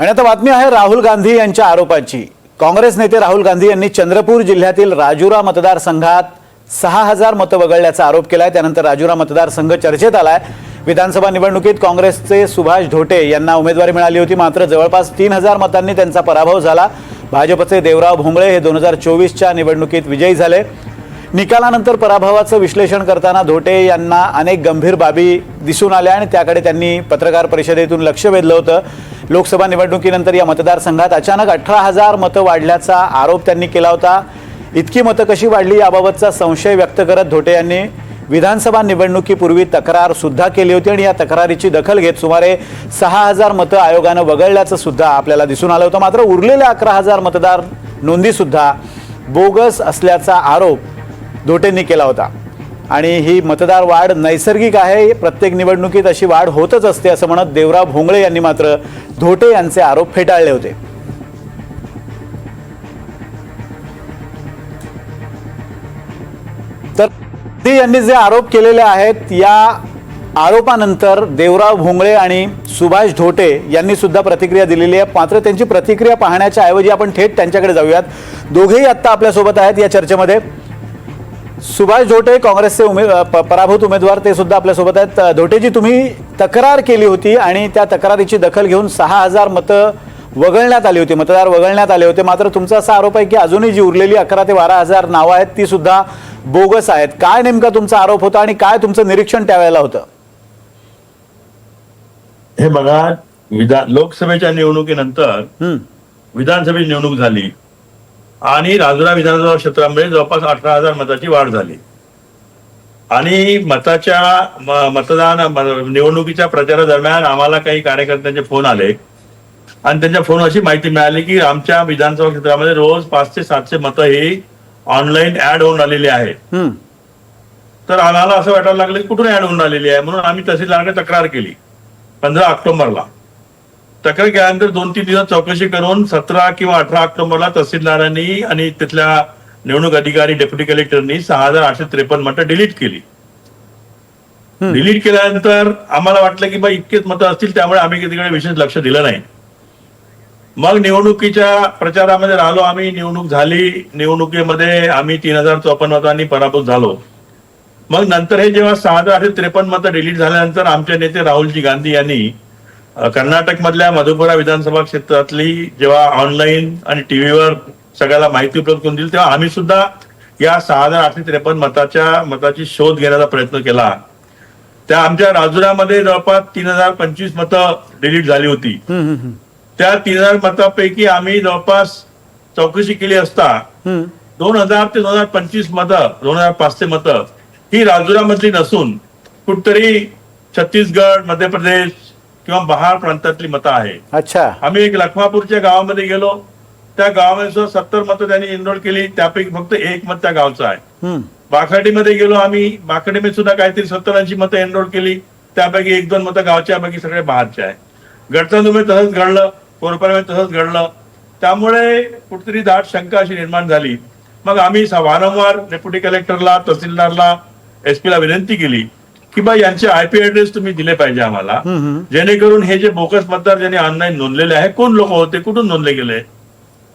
आणि आता बातमी आहे राहुल गांधी यांच्या आरोपाची. काँग्रेस नेते राहुल गांधी यांनी चंद्रपूर जिल्ह्यातील राजुरा मतदारसंघात सहा हजार मतं वगळल्याचा आरोप केलाय. त्यानंतर राजुरा मतदारसंघ चर्चेत आलाय. विधानसभा निवडणुकीत काँग्रेसचे सुभाष धोटे यांना उमेदवारी मिळाली होती. मात्र जवळपास तीन हजार मतांनी त्यांचा पराभव झाला. भाजपचे देवराव भोंगळे हे दोन हजार चोवीसच्या निवडणुकीत विजयी झाले. निकालानंतर पराभवाचं विश्लेषण करताना धोटे यांना अनेक गंभीर बाबी दिसून आल्या आणि त्याकडे त्यांनी पत्रकार परिषदेतून लक्ष वेधलं होतं. लोकसभा निवडणुकीनंतर या मतदारसंघात अचानक अठरा हजार मतं वाढल्याचा आरोप त्यांनी केला होता. इतकी मतं कशी वाढली याबाबतचा संशय व्यक्त करत धोटे यांनी विधानसभा निवडणुकीपूर्वी तक्रार सुद्धा केली होती आणि या तक्रारीची दखल घेत सुमारे सहा हजार मतं आयोगानं वगळल्याचं सुद्धा आपल्याला दिसून आलं होतं. मात्र उरलेल्या अकरा हजार मतदार नोंदीसुद्धा बोगस असल्याचा आरोप धोटेंनी केला होता. आणि ही मतदार वाढ नैसर्गिक आहे. प्रत्येक निवडणुकीत अशी वाढ होतच असते असं म्हणत देवराव भोंगळे यांनी मात्र धोटे यांचे आरोप फेटाळले होते. तर ते यांनी जे आरोप केलेले आहेत या आरोपानंतर देवराव भोंगळे आणि सुभाष धोटे यांनी सुद्धा प्रतिक्रिया दिलेली आहे. मात्र त्यांची प्रतिक्रिया पाहण्याच्या ऐवजी आपण थेट त्यांच्याकडे जाऊयात. दोघेही आत्ता आपल्यासोबत आहेत या चर्चेमध्ये. सुभाष धोटे काँग्रेसचे उमे पराभूत उमेदवार ते सुद्धा आपल्यासोबत आहेत. धोटेजी तुम्ही तक्रार केली होती आणि त्या तक्रारीची दखल घेऊन सहा हजार मतं वगळण्यात आली होती. मतदार वगळण्यात आले होते. मात्र तुमचा असा आरोप आहे की अजूनही जी उरलेली अकरा ते बारा हजार नावं आहेत ती सुद्धा बोगस आहेत. काय नेमका तुमचा आरोप होता आणि काय तुमचं निरीक्षण त्यावेळेला होतं? हे बघा विधान लोकसभेच्या निवडणुकीनंतर विधानसभेची निवडणूक झाली. आणि राजुरा विधानसभा क्षेत्रामध्ये जवळपास अठरा हजार मताची वाढ झाली. आणि मताच्या मतदान निवडणुकीच्या प्रचारादरम्यान आम्हाला काही कार्यकर्त्यांचे फोन आले. आणि त्यांच्या फोन अशी माहिती मिळाली की आमच्या विधानसभा क्षेत्रामध्ये रोज पाचशे सातशे मतं ही ऑनलाईन ऍड होऊन आलेली आहेत. तर आम्हाला असं वाटायला लागलं की कुठून ऍड होऊन आलेली आहे? म्हणून आम्ही तहसीलदाराकडे तक्रार केली. पंधरा ऑक्टोबरला. तक्रार केल्यानंतर दोन तीन दिवस चौकशी करून सतरा किंवा अठरा ऑक्टोबरला तहसीलदारांनी आणि तिथल्या निवडणूक अधिकारी डेप्युटी कलेक्टरनी सहा हजार आठशे त्रेपन्न मतं डिलीट केली. डिलीट केल्यानंतर आम्हाला वाटलं की बा इतकेच मतं असतील त्यामुळे आम्ही तिकडे विशेष लक्ष दिलं नाही. मग निवडणुकीच्या प्रचारामध्ये राहिलो आम्ही निवडणूक झाली निवडणुकीमध्ये आम्ही तीन हजार चौपन्न मतांनी पराभूत झालो. मग नंतर हे जेव्हा सहा हजार आठशे त्रेपन्न मतं डिलीट झाल्यानंतर आमचे नेते राहुलजी गांधी यांनी अ, कर्नाटकमधल्या मधुपुरा विधानसभा क्षेत्रातली जेव्हा ऑनलाईन आणि टीव्हीवर सगळ्याला माहिती उपलब्ध करून दिली तेव्हा आम्ही सुद्धा या सहा हजार आठशे त्रेपन्न मताच्या मताची शोध घेण्याचा प्रयत्न केला. त्या आमच्या राजुरामध्ये जवळपास तीन हजार पंचवीस मतं डिलीट झाली होती. त्या तीन हजार मतापैकी आम्ही जवळपास चौकशी केली असता. दोन हजार ते दोन हजार पंचवीस मतं दोन हजार पाचशे मतं ही राजुरामधली नसून कुठतरी छत्तीसगड मध्य प्रदेश किंवा बहार प्रांतातली मतं आहे. अच्छा. आम्ही एक लखमापूरच्या गावामध्ये गेलो. त्या गावामध्ये सुद्धा सत्तर मतं त्यांनी एनरोल केली. त्यापैकी फक्त एक मत त्या गावचं आहे. बाखाडीमध्ये गेलो आम्ही. बाखाडीमध्ये सुद्धा काहीतरी सत्तर ऐंशी मतं एनरोल केली. त्यापैकी एक दोन मतं गावच्या बाकी सगळे बाहेरचे आहे. गडचंदूमध्ये तसंच घडलं. कोरपामध्ये तसंच घडलं. त्यामुळे कुठतरी दाट शंका अशी निर्माण झाली. मग आम्ही वारंवार डेप्युटी कलेक्टरला तहसीलदारला एसपीला विनंती केली. की बा यांचे आयपी ऍड्रेस तुम्ही दिले पाहिजे आम्हाला. जेणेकरून हे जे बोगस मतदार ज्यांनी ऑनलाईन नोंदलेले आहे कोण लोक होते कुठून नोंदले गेले?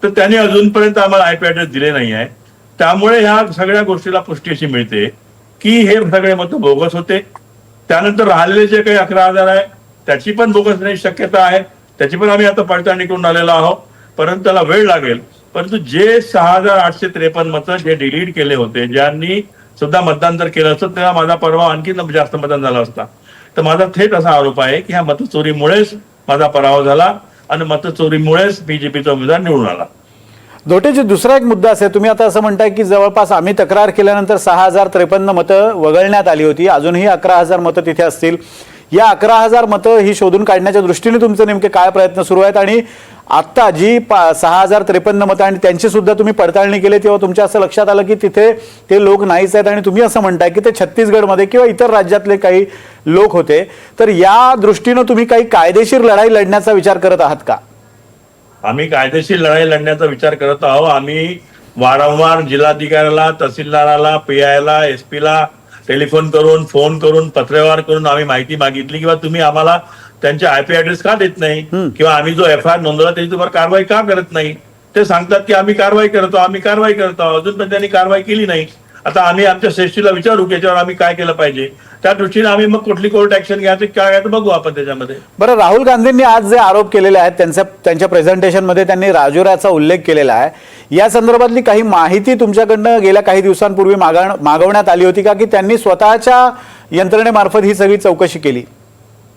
तर त्यांनी अजूनपर्यंत आम्हाला आयपी ऍड्रेस दिले नाही आहे. त्यामुळे ह्या सगळ्या गोष्टीला पुष्टी अशी मिळते की हे सगळे मत बोगस होते. त्यानंतर राहिलेले जे काही अकरा हजार आहे त्याची पण बोगस होण्याची शक्यता आहे. त्याची पण आम्ही आता पडताळणी करून आलेलो आहोत. परंतु त्याला वेळ लागेल. परंतु जे सहा हजार आठशे त्रेपन्न मतं जे डिलीट केले होते ज्यांनी सुद्धा मतदान जर केलं असतं तेव्हा माझा परवा आणखी जास्त मतदान झाला असता. तर माझा थेट असा आरोप आहे की ह्या मतचोरीमुळेच माझा पराभव झाला आणि मतचोरीमुळेच बीजेपीचा उमेदवार निवडून आला. धोटेजी दुसरा एक मुद्दा असेल तुम्ही आता असं म्हणताय की जवळपास आम्ही तक्रार केल्यानंतर सहा हजार त्रेपन्न मतं वगळण्यात आली होती अजूनही अकरा हजार मतं तिथे असतील. या अकरा हजार मतं ही शोधून काढण्याच्या दृष्टीने तुमचे नेमके काय प्रयत्न सुरू आहेत? आणि आत्ता जी पा सहा हजार त्रेपन्न मतं आणि त्यांची सुद्धा तुम्ही पडताळणी केली तेव्हा तुमच्या असं लक्षात आलं की तिथे ते लोक नाहीच आहेत आणि तुम्ही असं म्हणताय की ते छत्तीसगडमध्ये किंवा इतर राज्यातले काही लोक होते. तर या दृष्टीनं तुम्ही काही कायदेशीर लढाई लढण्याचा विचार करत आहात का? आम्ही कायदेशीर लढाई लढण्याचा विचार करत आहोत. आम्ही वारंवार जिल्हाधिकाऱ्याला तहसीलदाराला पी आयला एस पीला टेलिफोन करून फोन करून पत्रव्यवहार करून आम्ही माहिती मागितली किंवा तुम्ही आम्हाला त्यांचे आयपी ऍड्रेस का देत नाही? किंवा आम्ही जो एफ आय आर नोंदवला त्याची तुम्हाला कारवाई का करत नाही? ते सांगतात की आम्ही कारवाई करतो आम्ही कारवाई करतो अजून पण त्यांनी कारवाई केली नाही. आता आम्ही आमच्या श्रेष्ठीला विचारू की याच्यावर आम्ही काय केलं पाहिजे. त्या दृष्टीने आम्ही मग कुठली कोर्ट ऍक्शन घ्यायचं काय घ्यायचं बघू आपण त्याच्यामध्ये. बरं राहुल गांधींनी आज जे आरोप केलेले आहेत त्यांच्या त्यांच्या प्रेझेंटेशनमध्ये त्यांनी राजुराचा उल्लेख केलेला आहे. या संदर्भातली काही माहिती तुमच्याकडनं गेल्या काही दिवसांपूर्वी मागा मागवण्यात आली होती का की त्यांनी स्वतःच्या यंत्रणेमार्फत ही सगळी चौकशी केली?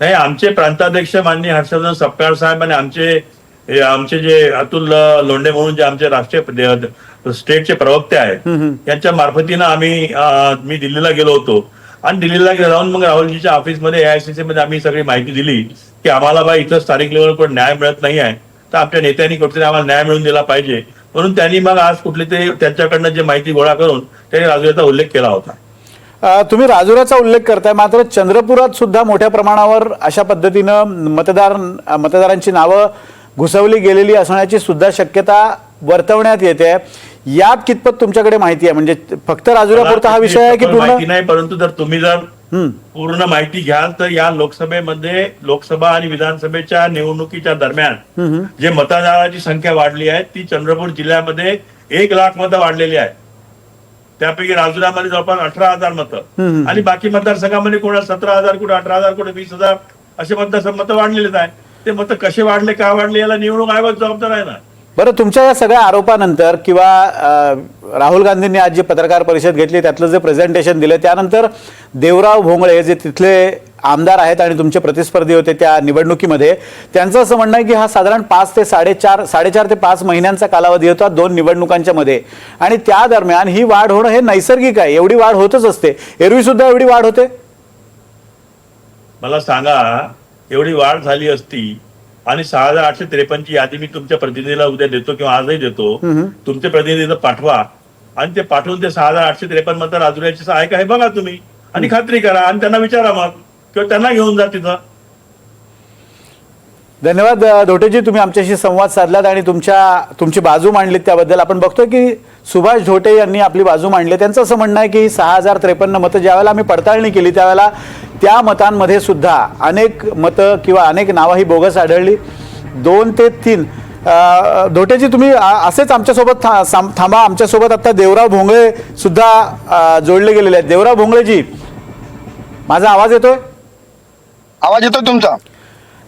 नाही आमचे प्रांताध्यक्ष माननीय हर्षवर्धन सपकाळ साहेब आणि आमचे आमचे जे अतुल लोंढे म्हणून जे आमचे राष्ट्रीय स्टेटचे प्रवक्ते आहेत. यांच्या मार्फतीनं आम्ही मी दिल्लीला गेलो होतो. आणि दिल्लीला जाऊन मग राहुलजीच्या ऑफिसमध्ये एआयसीसी मध्ये आम्ही सगळी माहिती दिली की आम्हाला बा इथं स्थानिक लेवलवर न्याय मिळत नाही आहे. तर आमच्या नेत्यांनी कुठेतरी आम्हाला न्याय मिळवून दिला पाहिजे. म्हणून त्यांनी मग आज कुठली तरी त्यांच्याकडनं जे माहिती गोळा करून त्यांनी राजूचा उल्लेख केला होता. तुम्ही राजुराचा उल्लेख करताय. मात्र चंद्रपुरात सुद्धा मोठ्या प्रमाणावर अशा पद्धतीनं मतदार मतदारांची नावं घुसवली गेलेली असण्याची सुद्धा शक्यता वर्तवण्यात येते. यात कितपत तुमच्याकडे माहिती आहे? म्हणजे फक्त राजुरापुरता हा विषय आहे की माहिती पूर्ण? नाही परंतु जर तुम्ही जर. पूर्ण माहिती घ्याल तर या लोकसभेमध्ये लोकसभा आणि विधानसभेच्या निवडणुकीच्या दरम्यान जे मतदाराची संख्या वाढली आहे ती चंद्रपूर जिल्ह्यामध्ये एक लाख मतं वाढलेली आहेत. त्यापैकी राजुरामध्ये जवळपास अठरा हजार मतं. आणि बाकी मतदारसंघामध्ये कोणा सतरा हजार कुठे अठरा हजार कुठे वीस हजार असे मतदार मतं वाढलेलेच आहे. ते मतं कसे वाढले का वाढले याला निवडणूक आयोग जबाबदार आहे ना. बरं तुमच्या या सगळ्या आरोपानंतर किंवा राहुल गांधींनी आज जी पत्रकार परिषद घेतली त्यातलं जे प्रेझेंटेशन दिलं त्यानंतर देवराव भोंगळे जे तिथले आमदार आहेत आणि तुमचे प्रतिस्पर्धी होते त्या निवडणुकीमध्ये त्यांचं असं म्हणणं आहे की हा साधारण पाच ते साडेचार साडेचार ते पाच महिन्यांचा कालावधी होता दोन निवडणुकांच्या मध्ये. आणि त्या दरम्यान ही वाढ होणं हे नैसर्गिक आहे. एवढी वाढ होतच असते. एरवी सुद्धा एवढी वाढ होते? मला सांगा एवढी वाढ झाली असती आणि सहा हजार आठशे त्रेपन्नची यादी मी तुमच्या प्रतिनिधीला उद्या देतो किंवा आजही देतो. तुमचे प्रतिनिधी पाठवा. आणि ते पाठवून ते सहा हजार आठशे त्रेपन्न मतं राजुऱ्याचे आहे का हे बघा तुम्ही. आणि खात्री करा आणि त्यांना विचारा मग. किंवा त्यांना घेऊन जा तिथं. धन्यवाद धोटेजी. तुम्ही आमच्याशी संवाद साधलात आणि तुमच्या तुमची बाजू मांडलीत त्याबद्दल. आपण बघतोय की सुभाष धोटे यांनी आपली बाजू मांडली. त्यांचं असं म्हणणं आहे की सहा हजार त्रेपन्न मतं ज्यावेळेला आम्ही पडताळणी केली त्यावेळेला त्या मतांमध्ये सुद्धा अनेक मतं किंवा अनेक नावं ही बोगस आढळली. दोन ते तीन. धोटेजी तुम्ही असेच आमच्यासोबत था- साम- थांबा. आमच्यासोबत आता देवराव भोंगळे सुद्धा जोडले गेलेले आहेत. देवराव भोंगळेजी माझा आवाज येतोय? आवाज येतो तुमचा?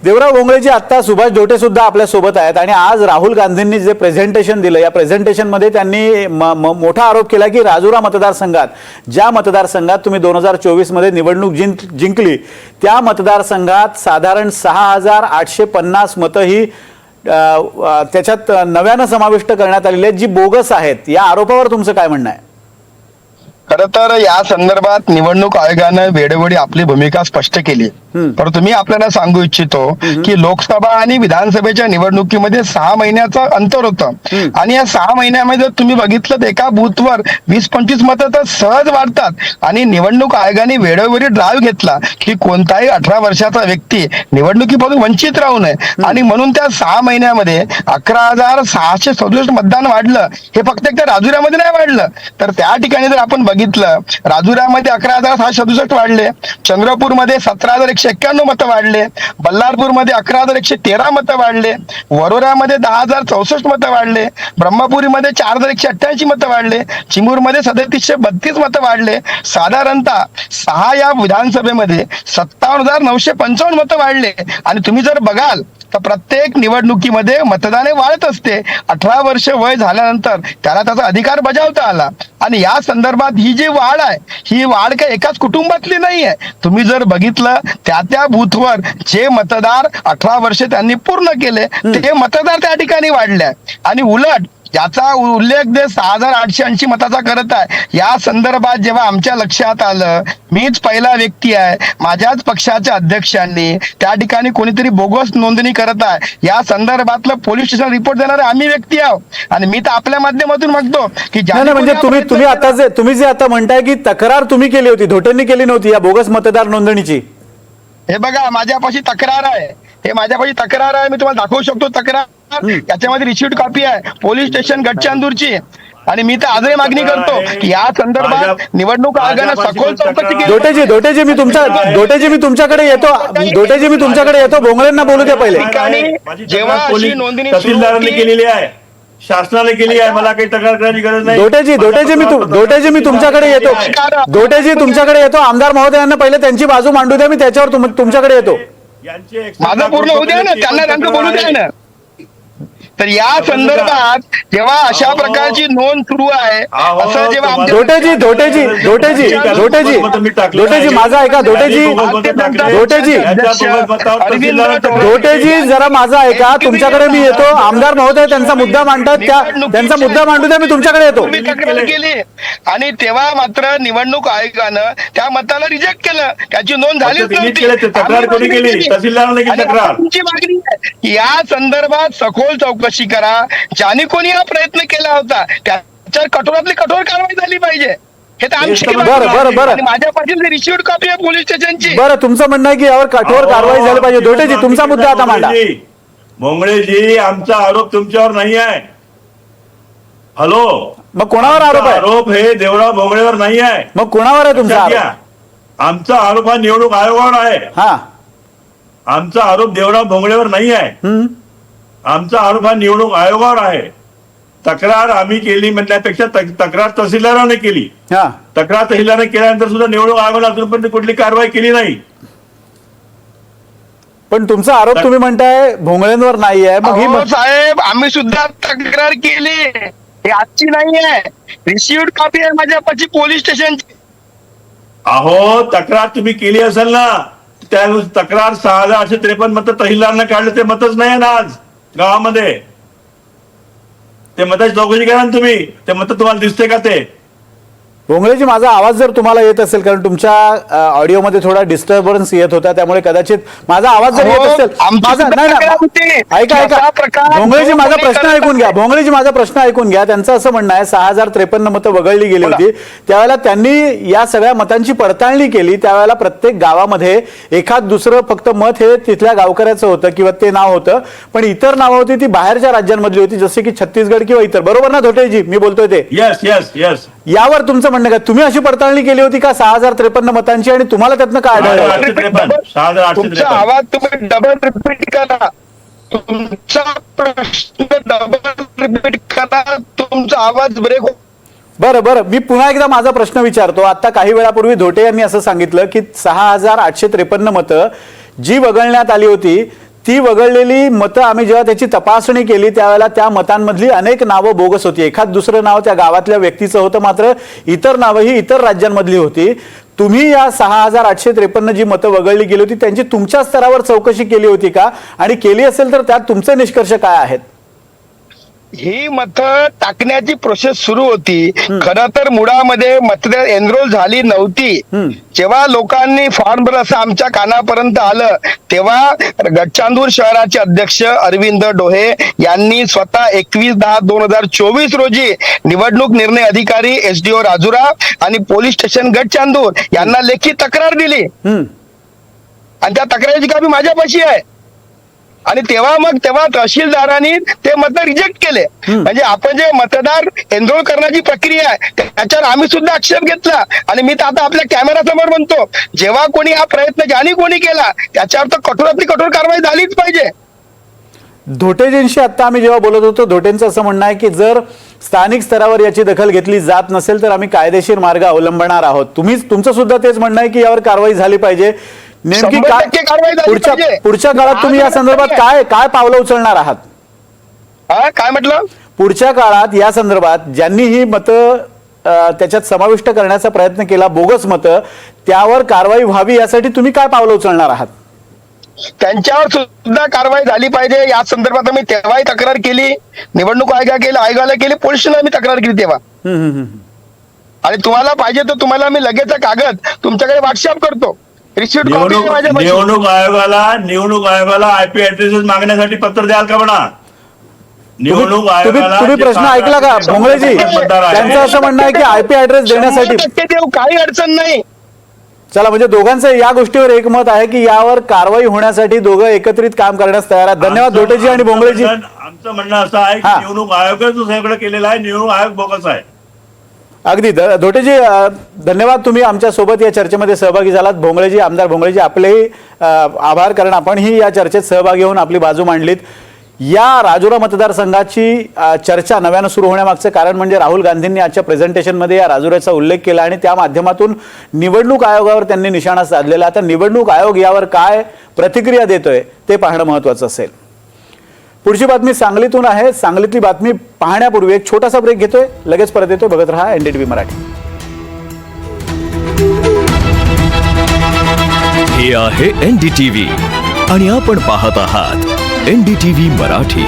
देवराव भोंगळेजी आता सुभाष धोटे सुद्धा आपल्यासोबत आहेत. आणि आज राहुल गांधींनी जे प्रेझेंटेशन दिलं या प्रेझेंटेशनमध्ये त्यांनी म- म- मोठा आरोप केला की राजुरा मतदारसंघात ज्या मतदारसंघात तुम्ही दोन हजार चोवीसमध्ये निवडणूक जिंक जिंकली त्या मतदारसंघात साधारण सहा हजार आठशे पन्नास मतं ही त्याच्यात नव्यानं समाविष्ट करण्यात आलेली आहेत जी बोगस आहेत. या आरोपावर तुमचं काय म्हणणं आहे? खर तर या संदर्भात निवडणूक आयोगानं वेळोवेळी आपली भूमिका स्पष्ट केली. परंतु मी आपल्याला सांगू इच्छितो की लोकसभा आणि विधानसभेच्या निवडणुकीमध्ये सहा महिन्याचं अंतर होतं. आणि या सहा महिन्यामध्ये जर तुम्ही बघितलं तर एका बूथवर वीस पंचवीस मतं तर सहज वाढतात. आणि निवडणूक आयोगाने वेळोवेळी ड्राईव्ह घेतला की कोणताही अठरा वर्षाचा व्यक्ती निवडणुकीपासून वंचित राहू नये. आणि म्हणून त्या सहा महिन्यामध्ये अकरा हजार सहाशे सदुसष्ट मतदान वाढलं. हे फक्त एकट्या राजुऱ्यामध्ये नाही वाढलं. तर त्या ठिकाणी जर आपण बघितलं राजुऱ्यामध्ये अकरा हजार सहाशे सदुसष्ट वाढले. चंद्रपूरमध्ये सतरा हजार एकशे एक्क्याण्णव मतं वाढले. बल्लारपूरमध्ये अकरा हजार एकशे तेरा मतं वाढले. वरोऱ्यामध्ये दहा हजार चौसष्ट मतं वाढले. ब्रह्मपुरीमध्ये चार हजार एकशे अठ्ठ्याऐंशी मतं वाढले. चिमूरमध्ये सदतीसशे बत्तीस मतं वाढले. साधारणतः सहा या विधानसभेमध्ये सत्तावन्न हजार नऊशे पंचावन्न मतं वाढले. आणि तुम्ही जर बघाल तर प्रत्येक निवडणुकीमध्ये मतदाने वाढत असते. अठरा वर्ष वय झाल्यानंतर त्याला त्याचा अधिकार बजावता आला. आणि या संदर्भात ही जी वाढ आहे ही वाढ काय एकाच कुटुंबातली नाही आहे. तुम्ही जर बघितलं त्या त्या बूथवर जे मतदार अठरा वर्ष त्यांनी पूर्ण केले ते मतदार त्या ठिकाणी वाढले. आणि उलट याचा उल्लेख जे सहा हजार आठशे ऐंशी मताचा करत आहे. या संदर्भात जेव्हा आमच्या लक्षात आलं मीच पहिला व्यक्ती आहे. माझ्याच पक्षाच्या अध्यक्षांनी त्या ठिकाणी कोणीतरी बोगस नोंदणी करत आहे. या संदर्भातलं पोलीस स्टेशन रिपोर्ट देणारे आम्ही व्यक्ती आहोत. आणि मी तर आपल्या माध्यमातून म्हणतो की म्हणजे तुम्ही तुम्ही आता जे तुम्ही जे आता म्हणताय की तक्रार तुम्ही केली होती धोटेंनी केली नव्हती या बोगस मतदार नोंदणीची. हे बघा माझ्यापाशी तक्रार आहे. हे माझ्यापाशी तक्रार आहे मी तुम्हाला दाखवू शकतो तक्रार. याच्यामध्ये रिसिप्ट कॉपी आहे पोलीस स्टेशन गडचांदूरची आणि मी तर आजही मागणी करतो की या संदर्भात निवडणूक आयोगानं सखोल चौकशी केली. दोटेजी दोटेजी मी तुमच्या दोटेजी मी तुमच्याकडे येतो. दोटेजी मी तुमच्याकडे येतो. भोंगळेंना बोलू द्या पहिले. जेव्हा अशी पोलीस नोंदणी केलेली आहे. शासनाने केली आहे. मला काही तक्रार करायची गरज नाही. दोटेजी दोटेजी मी तु- दोटेजी मी तुमच्याकडे येतो. दोटेजी तुमच्याकडे येतो. आमदार महोदयांना पहिले त्यांची बाजू मांडू द्या. मी त्याच्यावर तुम- तुमच्याकडे येतो. यांचे माझं पूर्ण होऊ द्या ना त्यांना त्यांचं बोलू द्या ना. तर या संदर्भात जेव्हा अशा. प्रकारची नोंद सुरू आहे असं जेव्हा दोटेजी दोटेजी दोटेजी दोटेजी दोटेजी माझा ऐका दोटेजी दोटेजी दोटेजी जरा माझा ऐका तुमच्याकडे मी येतो. आमदार महोदय त्यांचा मुद्दा मांडतात त्या त्यांचा मुद्दा मांडू द्या मी तुमच्याकडे येतो. आणि तेव्हा मात्र निवडणूक आयोगानं त्या मताला रिजेक्ट केलं. त्याची नोंद ते. तक्रार कोणी केली? तहसीलदाराने केली तक्रार. तुमची मागणी या संदर्भात सखोल चौकशी करा? ज्याने कोणी हा प्रयत्न केला होता त्याच्यावर कठोरातली कठोर कारवाई झाली पाहिजे. हे तर आमची बरं, मागणी आहे. बरं, बरं. आणि माझ्या पाठील रिसिव्ड कॉपी आहे पोलीस स्टेशनची. बरं तुमचं म्हणणं आहे की यावर कठोर कारवाई झाली पाहिजे. दोटेजी तुमचा मुद्दा आता मांडा. मोंगळेजी आमचा आरोप तुमच्यावर नाही आहे. हॅलो? मग कोणावर आरोप आहे? आरोप हे देवराव भोंगळेवर नाही आहे. मग कोणावर आहे तुमचा आमचा आरोप हा निवडणूक आयोगावर आहे. हा. आमचा आरोप देवराव भोंगळेवर नाही आहे. हम्म. आमचा आरोप हा निवडणूक आयोगावर आहे. तक्रार आम्ही केली म्हणण्यापेक्षा तक- तक्रार तहसीलदाराने केली. हा. तक्रार तहसीलदाराने केल्यानंतर सुद्धा निवडणूक आयोगाने अजूनपर्यंत कुठली कारवाई केली नाही. पण तुमचा आरोप तुम्ही म्हणताय भोंगळेंवर नाही आहे ही साहेब आम्ही सुद्धा तक्रार केली. ही आजची नाही आहे रिसिव्ड कॉपी आहे माझ्या पाशी पोलीस स्टेशनची. अहो तक्रार तुम्ही केली असेल ना त्या तक्रार सहा हजार आठशे त्रेपन्न मत तहसीलदारनं काढले ते मतच नाही ना आज. गावामध्ये. ते मताची चौकशी करा ना तुम्ही. ते मत तुम्हाला दिसते का ते? भोंगळेजी माझा आवाज जर तुम्हाला येत असेल कारण तुमच्या ऑडिओमध्ये थोडा डिस्टर्बन्स येत होता त्यामुळे कदाचित माझा आवाज जर येत असेल माझा नाही. ऐका ऐका. भोंगळेजी जो माझा प्रश्न ऐकून घ्या. भोंगळेजी माझा प्रश्न ऐकून घ्या. त्यांचं असं म्हणणं आहे सहा हजार त्रेपन्न मतं वगळली गेली. होती. त्यावेळेला त्यांनी या सगळ्या मतांची पडताळणी केली. त्यावेळेला प्रत्येक गावामध्ये एखाद दुसरं फक्त मत हे तिथल्या गावकऱ्याचं होतं किंवा ते नाव होतं. पण इतर नावं होती ती बाहेरच्या राज्यांमधली होती जसे की छत्तीसगड किंवा इतर. बरोबर ना धोटेजी? मी बोलतोय ते. यस यस यस यावर तुमचं म्हणणं काय तुम्ही अशी पडताळणी केली होती का? सहा हजार त्रेपन्न मतांची आणि तुम्हाला त्यातनं काय आढळलं? तुमचा आवाज तुम्ही डबल रिपीट करा. तुमचा प्रश्न डबल रिपीट करा. तुमचा आवाज ब्रेक हो बरं बरं. मी पुन्हा एकदा माझा प्रश्न विचारतो. आता काही वेळापूर्वी धोटे यांनी असं सांगितलं की सहा हजार आठशे त्रेपन्न मतं जी वगळण्यात आली होती ती वगळलेली मतं आम्ही जेव्हा त्याची तपासणी केली त्यावेळेला त्या मतांमधली अनेक नावं बोगस होती. एखाद दुसरं नाव त्या गावातल्या व्यक्तीचं होतं मात्र इतर नावं ही इतर राज्यांमधली होती. तुम्ही या सहा हजार आठशे त्रेपन्न जी मतं वगळली गेली होती त्यांची तुमच्या स्तरावर चौकशी केली होती का? आणि केली असेल तर त्यात तुमचे निष्कर्ष काय आहेत? ही मत टाकण्याची प्रोसेस सुरू होती. खर तर मुळामध्ये मतदार एनरोल झाली नव्हती. जेव्हा लोकांनी फॉर्म भरलं असं आमच्या कानापर्यंत आलं तेव्हा गडचांदूर शहराचे अध्यक्ष अरविंद डोहे यांनी स्वतः एकवीस दहा दोन हजार चोवीस रोजी निवडणूक निर्णय अधिकारी एसडीओ राजुरा आणि पोलीस स्टेशन गडचांदूर यांना लेखी तक्रार दिली. आणि त्या तक्रारीची कापी माझ्यापाशी आहे. आणि तेव्हा मग तेव्हा तहसीलदारांनी ते मत रिजेक्ट केले. म्हणजे आपण जे मतदार एनरोल करण्याची प्रक्रिया आहे त्याच्यावर आम्ही सुद्धा आक्षेप घेतला. आणि मी तर आता आपल्या कॅमेरासमोर म्हणतो जेव्हा कोणी हा प्रयत्न ज्याने कोणी केला त्याच्यावर तर कठोरातली कठोर कारवाई झालीच पाहिजे. धोटेजींशी आता आम्ही जेव्हा बोलत होतो धोटेंचं असं म्हणणं आहे की जर स्थानिक स्तरावर याची दखल घेतली जात नसेल तर आम्ही कायदेशीर मार्ग अवलंबणार आहोत. तुम्ही तुमचं सुद्धा तेच म्हणणं आहे की यावर कारवाई झाली पाहिजे. नेमकी काय पुढच्या. पुढच्या काळात तुम्ही या संदर्भात. काय काय पावलं उचलणार आहात? काय म्हटलं? पुढच्या काळात या संदर्भात ज्यांनी ही मतं त्याच्यात समाविष्ट करण्याचा प्रयत्न केला बोगस मतं त्यावर कारवाई व्हावी यासाठी तुम्ही काय पावलं उचलणार आहात? त्यांच्यावर सुद्धा कारवाई झाली पाहिजे. या संदर्भात आम्ही तेव्हाही तक्रार केली. निवडणूक आयोगा केली आयोगाला केली. पोलिसांना आम्ही तक्रार केली तेव्हा. आणि तुम्हाला पाहिजे तर तुम्हाला मी लगेच कागद तुमच्याकडे व्हॉट्सअप करतो. रिसिप्ट कॉपी निवडणूक माझ्या निवडणूक आयोगाला निवडणूक आयोगाला आयपी ऍड्रेसेस मागण्यासाठी पत्र द्याल का म्हणा? निवडणूक तुम्ही आयोगाला तुम्ही जे प्रश्न ऐकला का? भोंगळेजी मतदार त्यांचं असं म्हणणं आहे की आयपी ऍड्रेस देण्यासाठी टक्के देऊ काही अडचण नाही. चला म्हणजे दोघांचं या गोष्टीवर एकमत आहे की यावर कारवाई होण्यासाठी दोघं एकत्रित काम करण्यास तयार आहेत. धन्यवाद आमचं- धोटेजी आणि आमचं भोंगळेजी. म्हणणं- आमचं म्हणणं असं आहे की हा. निवडणूक आयोगच सगळं केलेलं आहे निवडणूक आयोग बोगस आहे. अगदी. धोटेजी धन्यवाद तुम्ही आमच्यासोबत या चर्चेमध्ये सहभागी झालात. भोंगळेजी आमदार भोंगळेजी आपलेही आभार कारण आपणही या चर्चेत सहभागी होऊन आपली बाजू मांडलीत. या राजुरा मतदारसंघाची चर्चा नव्यानं सुरू होण्यामागचं कारण म्हणजे राहुल गांधींनी आजच्या प्रेझेंटेशनमध्ये या राजुऱ्याचा उल्लेख केला आणि त्या माध्यमातून निवडणूक आयोगावर त्यांनी निशाणा साधलेला. आता निवडणूक आयोग यावर काय प्रतिक्रिया देतोय ते पाहणं महत्वाचं असेल. पुढची बातमी सांगलीतून आहे. सांगलीतली बातमी पाहण्यापूर्वी एक छोटासा ब्रेक घेतोय. लगेच परत येतोय. बघत राहा एनडीटीव्ही मराठी. हे आहे एनडीटीव्ही आणि आपण पाहत आहात एनडीटीव्ही मराठी.